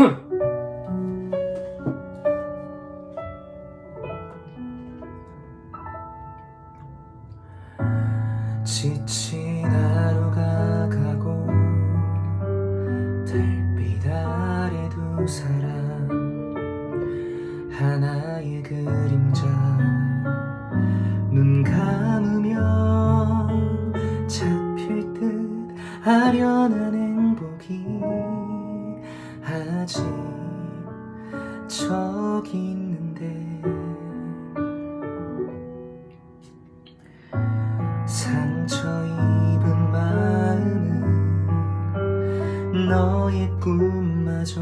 지친 하루가 가고 달빛 아래 두 사람 하나의 그림자. 눈 감으면 잡힐 듯 아련한 행복이 아직 저기 있는데. 상처 입은 마음은 너의 꿈마저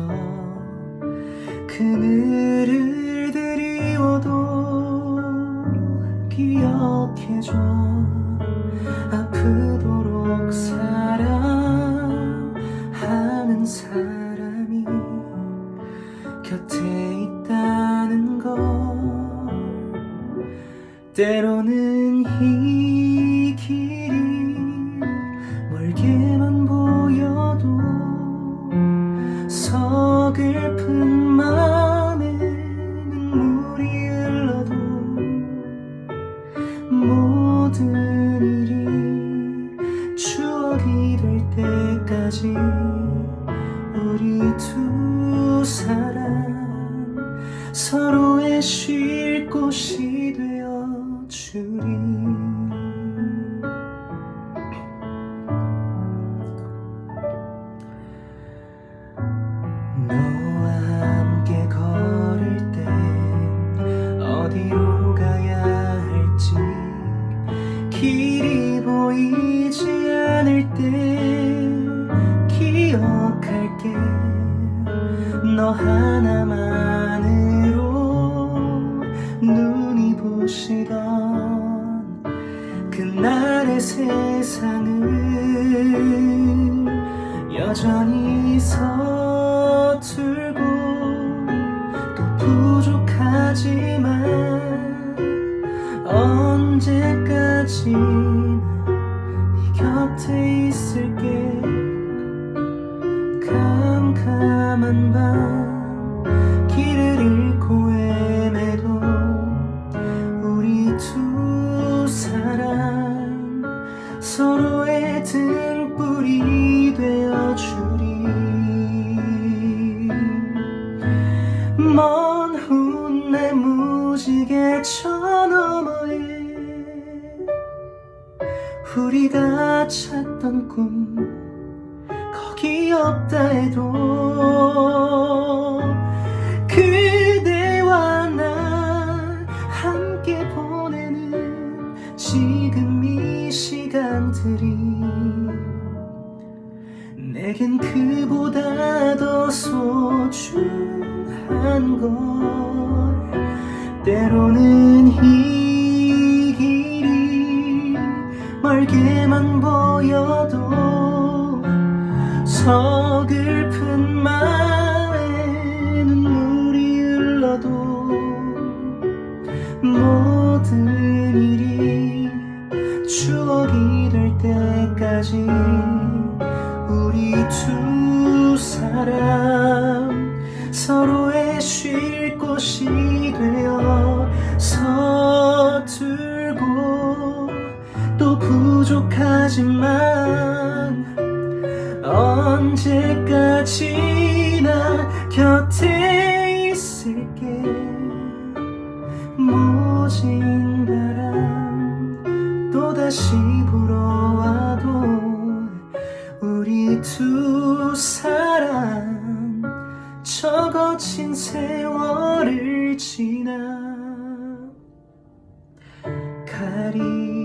그늘을 드리워도 기억해줘. 아프도록 사랑하는 사람 때로는 이 길이 멀게만 보여도 서글픈 마음에 눈물이 흘러도 모든 일이 추억이 될 때까지 우리 두 사람 서로의 쉴 곳이 되어 주리 너와 함께 걸을 때 어디로 가야 할지 길이 보이지 않을 때 기억할게. 너 하나만으로 눈이 부시던 세상은 여전히 서툴고 또 부족하지만 언제까지나 네 곁에 있을게? 캄캄한 밤 길을 잃고 서로의 등불이 되어 주리. 먼 훗날 무지개 저 너머에 우리가 찾던 꿈 거기 없다 해도 내겐 그보다 더 소중한 걸 때로는 이 길이 멀게만 보여도 서글픈 마음에 눈물이 흘러도 모든 일이 추억이 될 때까지 우리 두 사람 서로의 쉴 곳이 되어 서툴고 또 부족하지만 언제까지나 곁에 있을게. 모진 바람 또다시 불어와도 두 사람 저 거친 세월을 지나 가리